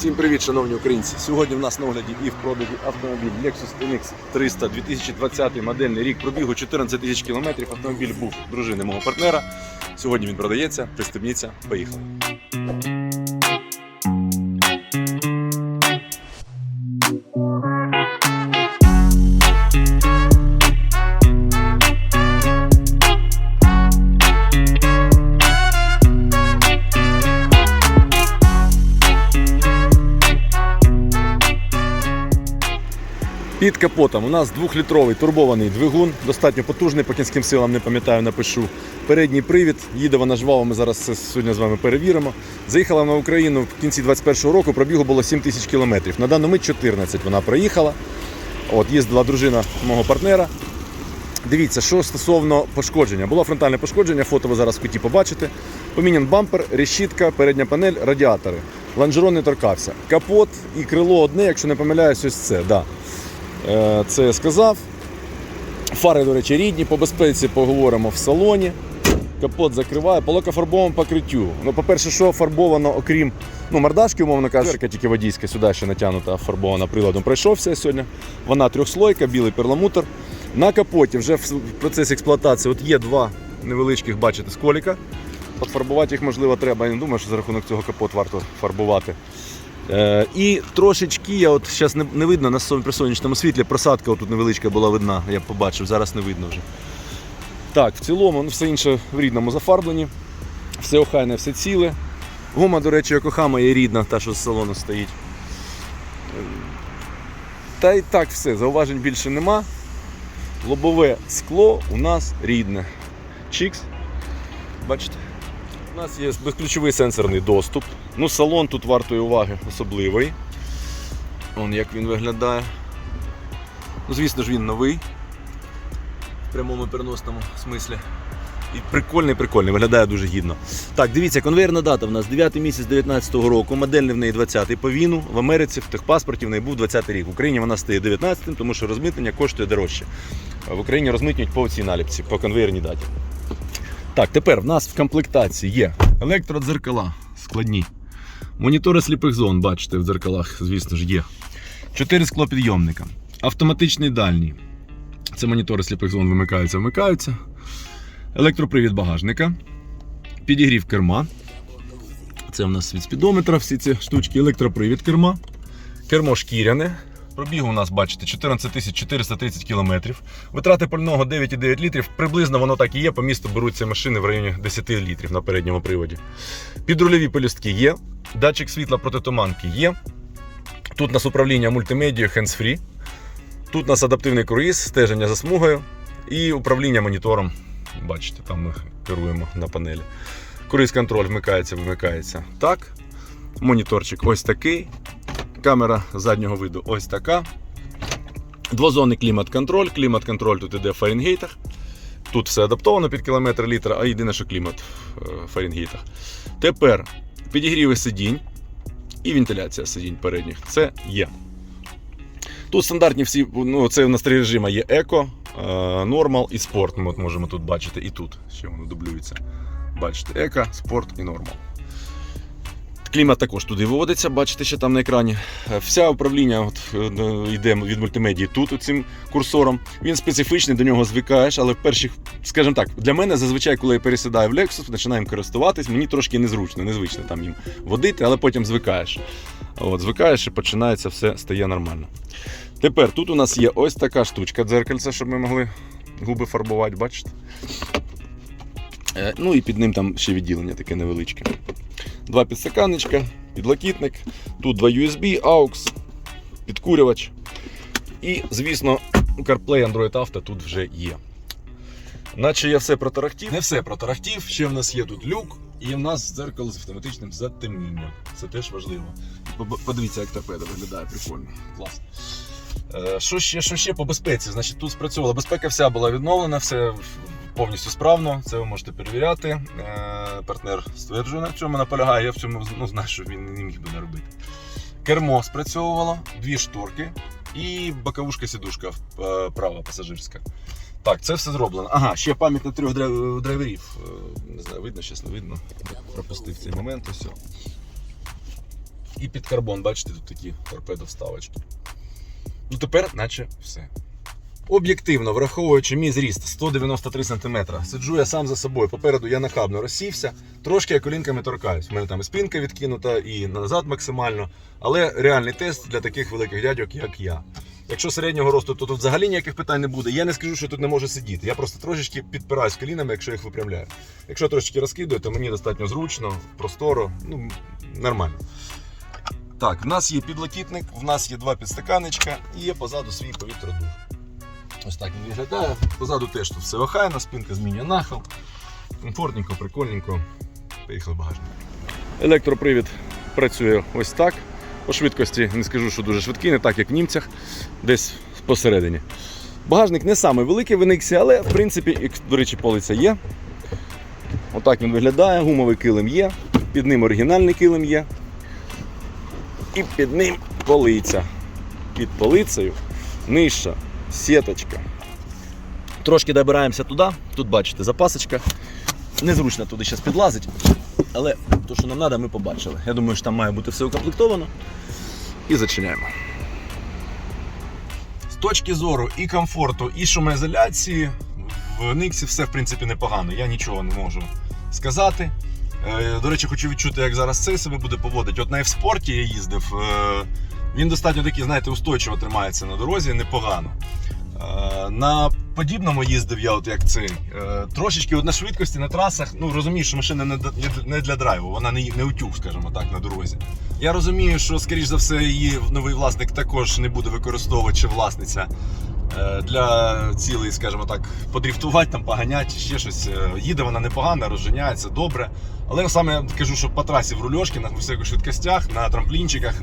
Всім привіт, шановні українці! Сьогодні в нас на огляді і в продажі автомобіль Lexus NX 300 2020 модельний рік пробігу 14 тисяч кілометрів. Автомобіль був дружини мого партнера. Сьогодні він продається. Пристебніться, поїхали. Під капотом у нас двохлітровий турбований двигун, достатньо потужний, по кінським силам не пам'ятаю, напишу. Передній привід, їде вона жваво, ми зараз це сьогодні з вами перевіримо. Заїхала на Україну в кінці 21-го року, пробігу було 7 тисяч кілометрів. На дану мить 14 вона проїхала. От, їздила дружина мого партнера. Дивіться, що стосовно пошкодження. Було фронтальне пошкодження, фото ви зараз в куті побачите. Помінян бампер, решітка, передня панель, радіатори. Лонжерон не торкався. Капот і крило одне, якщо не помиляюсь, ось це. Да. Е, Це я сказав. Фари, до речі, рідні, по безпеці поговоримо в салоні. Капот закриває по лакофарбовому покриттю. Ну, по-перше, що фарбовано, окрім ну, мордашки, умовно кажучи, тільки водійська сюди ще натягнута, фарбована приладом. Пройшовся сьогодні. Вона трьохслойка, білий перламутр. На капоті вже в процесі експлуатації от є два невеличких, бачите, сколіка. Фарбувати їх, можливо, треба. Я не думаю, що за рахунок цього капот варто фарбувати. Е, і трошечки, я от зараз не, не видно на при сонячному світлі, просадка тут невеличка була видна, я побачив, зараз не видно вже. Так, в цілому, ну, все інше в рідному зафарбленні. Все охайне, все ціле. Гума, до речі, Йокохама є рідна, та, що з салону стоїть. Та і так все, зауважень більше нема. Лобове скло у нас рідне. Чікс. Бачите? У нас є безключовий сенсорний доступ. Ну, салон тут вартої уваги особливий. Он як він виглядає. Ну, звісно ж, він новий. В прямому переносному смислі. І прикольний, прикольний, виглядає дуже гідно. Так, дивіться, конвейерна дата в нас 9 місяць 19-го року, модельний в неї 20-й по віну. В Америці в техпаспорті в неї був 20-й рік. В Україні вона стає 19-м, тому що розмитнення коштує дорожче. В Україні розмитнюють по цій наліпці, по конвейерній даті. Так, тепер в нас в комплектації є електродзеркала складні. Монітори сліпих зон, бачите, в дзеркалах, звісно ж, є. Чотири склопідйомника. Автоматичний дальній. Це монітори сліпих зон вимикаються, вмикаються. Електропривід багажника. Підігрів керма. Це у нас від спідометра, всі ці штучки, електропривід керма. Кермо шкіряне. Пробіг у нас, бачите, 14 430 кілометрів. Витрати пального 9,9 літрів. Приблизно воно так і є. По місту беруться машини в районі 10 літрів на передньому приводі. Підрульові пелюстки є. Датчик світла протитуманки є. Тут у нас управління мультимедією hands-free. Тут у нас адаптивний круїз, стеження за смугою і управління монітором. Бачите, там ми керуємо на панелі. Круїз контроль вмикається, вимикається. Так. Моніторчик ось такий. Камера заднього виду ось така. Двозонний клімат-контроль. Клімат-контроль тут іде в Фаренгейтах. Тут все адаптовано під кілометр літра, а єдине, що клімат в Фаренгейтах. Тепер підігріви сидінь і вентиляція сидінь передніх. Це є. Тут стандартні всі, ну це у нас три режими є еко, нормал і спорт. Ми от можемо тут бачити. І тут ще воно дублюється. Бачите, еко, спорт і нормал. Клімат також туди виводиться, бачите, що там на екрані. Е, Вся управління от, е, йде від мультимедії тут цим курсором. Він специфічний, до нього звикаєш, але в перших, скажімо так, для мене зазвичай, коли я пересідаю в Lexus, починаємо користуватись, мені трошки незручно, незвично там їм водити, але потім звикаєш. От, звикаєш і починається все стає нормально. Тепер тут у нас є ось така штучка дзеркальце, щоб ми могли губи фарбувати, бачите? Е, Ну і під ним там ще відділення таке невеличке. Два підстаканничка, підлокітник, тут два USB, AUX, підкурювач. І, звісно, CarPlay Android Auto тут вже є. Наче я все протарахтів. Не все протарахтів, ще в нас є тут люк, і в нас дзеркало з автоматичним затемнінням. Це теж важливо. Подивіться, як торпеда виглядає, прикольно. Клас. Е, Що ще, що ще по безпеці? Значить, тут спрацьовувала безпека, вся була відновлена, все повністю справно. Це ви можете перевіряти. Е, Партнер стверджує на цьому наполягає. Я в цьому ну, знаю, що він не міг би не робити. Кермо спрацьовувало, дві шторки і боковушка сідушка е, права пасажирська. Так, це все зроблено. Ага, ще пам'ять на трьох драйв- драйверів. Е, Не знаю, видно, зараз не видно. Пропустив цей момент. Ось. І під карбон, бачите, тут такі торпедо-вставочки. Ну тепер, наче все. Об'єктивно, враховуючи мій зріст 193 см, сиджу я сам за собою. Попереду я нахабно розсівся, трошки я колінками торкаюсь. У мене там і спинка відкинута, і назад максимально. Але реальний тест для таких великих дядьок, як я. Якщо середнього росту, то тут взагалі ніяких питань не буде. Я не скажу, що тут не можу сидіти. Я просто трошечки підпираюсь колінами, якщо їх випрямляю. Якщо трошечки розкидую, то мені достатньо зручно, просторо, ну нормально. Так, в нас є підлокітник, в нас є два підстаканечка і є позаду свій повітродув. Ось так він виглядає. Позаду теж тут все охайно, спинка змінює нахил. Комфортненько, прикольненько. Поїхали багажник. Електропривід працює ось так. По швидкості не скажу, що дуже швидкий, не так як в німцях, десь посередині. Багажник не самий великий в Еніксі, але в принципі, до речі, полиця є. Отак він виглядає, гумовий килим є, під ним оригінальний килим є. І під ним полиця. Під полицею нижча сіточка. Трошки добираємося туди. Тут бачите запасочка. Незручно туди зараз підлазить. Але то, що нам треба, ми побачили. Я думаю, що там має бути все укомплектовано. І зачиняємо. З точки зору і комфорту, і шумоізоляції в Ніксі все в принципі непогано. Я нічого не можу сказати. Е, До речі, хочу відчути, як зараз цей себе буде поводити. От на F-спорті я їздив. Він достатньо такий, знаєте, устойчиво тримається на дорозі, непогано. Е, На подібному їздив я, от як цей. е, Трошечки от на швидкості на трасах. Ну розумію, що машина не для драйву, вона не, утюг, скажімо так, на дорозі. Я розумію, що, скоріш за все, її новий власник також не буде використовувати чи власниця е, для цілей, скажімо так, подріфтувати, там, поганяти, ще щось. Їде вона непогано, розженяється добре. Але саме кажу, що по трасі в рульошки, на високих швидкостях, на трамплінчиках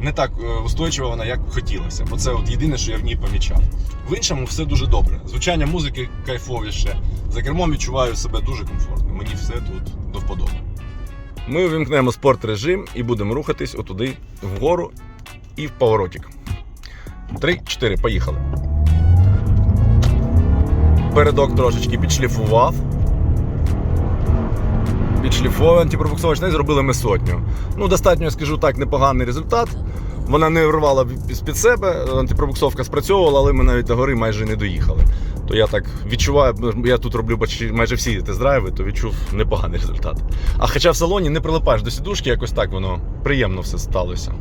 не так е, устойчива вона, як хотілося. Бо це от єдине, що я в ній помічав. В іншому все дуже добре. Звучання музики кайфовіше. За кермом відчуваю себе дуже комфортно. Мені все тут до вподоби. Ми увімкнемо спорт режим і будемо рухатись отуди вгору і в поворотик. Три, чотири, поїхали. Передок трошечки підшліфував. Підшліфував антипробуксовочний, зробили ми сотню. Ну, достатньо, скажу так, непоганий результат. Вона не рвала з-під себе, антипробуксовка спрацьовувала, але ми навіть до гори майже не доїхали. То я так відчуваю, я тут роблю майже всі тест-драйви, то відчув непоганий результат. А хоча в салоні не прилипаєш до сідушки, якось так воно приємно все сталося.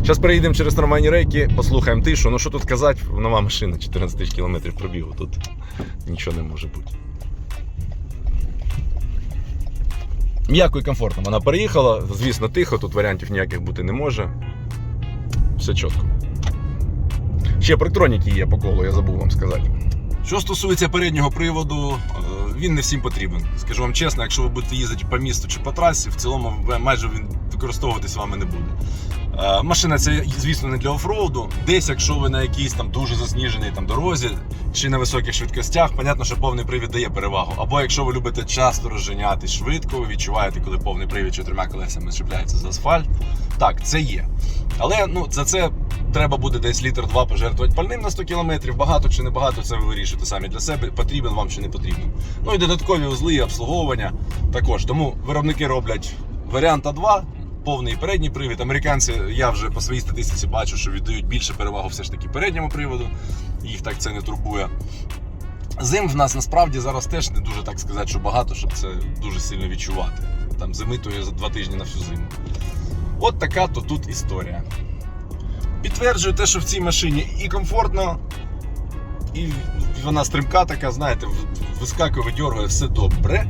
Зараз переїдемо через трамвайні рейки, послухаємо тишу. Ну що тут казати, нова машина, 14 тисяч кілометрів пробігу, тут нічого не може бути. М'яко і комфортно вона переїхала, звісно, тихо, тут варіантів ніяких бути не може. Все чітко. Ще парктроніки є по колу, я забув вам сказати. Що стосується переднього приводу, е, він не всім потрібен. Скажу вам чесно, якщо ви будете їздити по місту чи по трасі, в цілому майже він використовуватись вами не буде. Е, Машина це, звісно, не для офроуду. Десь, якщо ви на якійсь там дуже засніженій там дорозі чи на високих швидкостях, понятно, що повний привід дає перевагу. Або якщо ви любите часто розженятись швидко, ви відчуваєте, коли повний привід чотирма колесами чіпляється за асфальт. Так, це є. Але ну, за це треба буде десь літр два пожертвувати пальним на 100 км. Багато чи не багато, це ви вирішите самі для себе, потрібен вам чи не потрібен. Ну і додаткові узли і обслуговування також. Тому виробники роблять варіант А2, повний передній привід. Американці, я вже по своїй статистиці бачу, що віддають більше перевагу все ж таки передньому приводу. Їх так це не турбує. Зим в нас насправді зараз теж не дуже так сказати, що багато, щоб це дуже сильно відчувати. Там зими то є за два тижні на всю зиму. От така то тут історія. Підтверджую те, що в цій машині і комфортно, і вона стрімка така, знаєте, вискакує, видьоргує, все добре.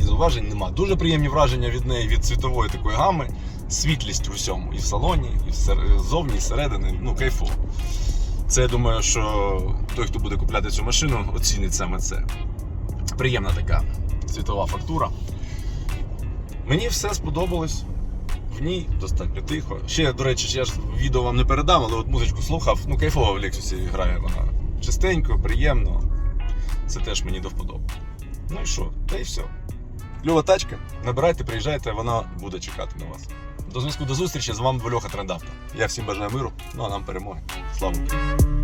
І зауважень нема. Дуже приємні враження від неї, від світової такої гами. Світлість в усьому. І в салоні, і ззовні, і зсередини. Ну, кайфово. Це я думаю, що той, хто буде купляти цю машину, оцінить саме це. Приємна така світова фактура. Мені все сподобалось. В ній достатньо тихо. Ще, до речі, я ж відео вам не передам, але от музичку слухав. Ну, кайфово в Лексусі грає вона. Чистенько, приємно. Це теж мені до вподоби. Ну і що? Та й все. Кльова тачка. Набирайте, приїжджайте, вона буде чекати на вас. До зв'язку до зустрічі. З вами Вольоха Трендавто. Я всім бажаю миру, ну а нам перемоги. Слава!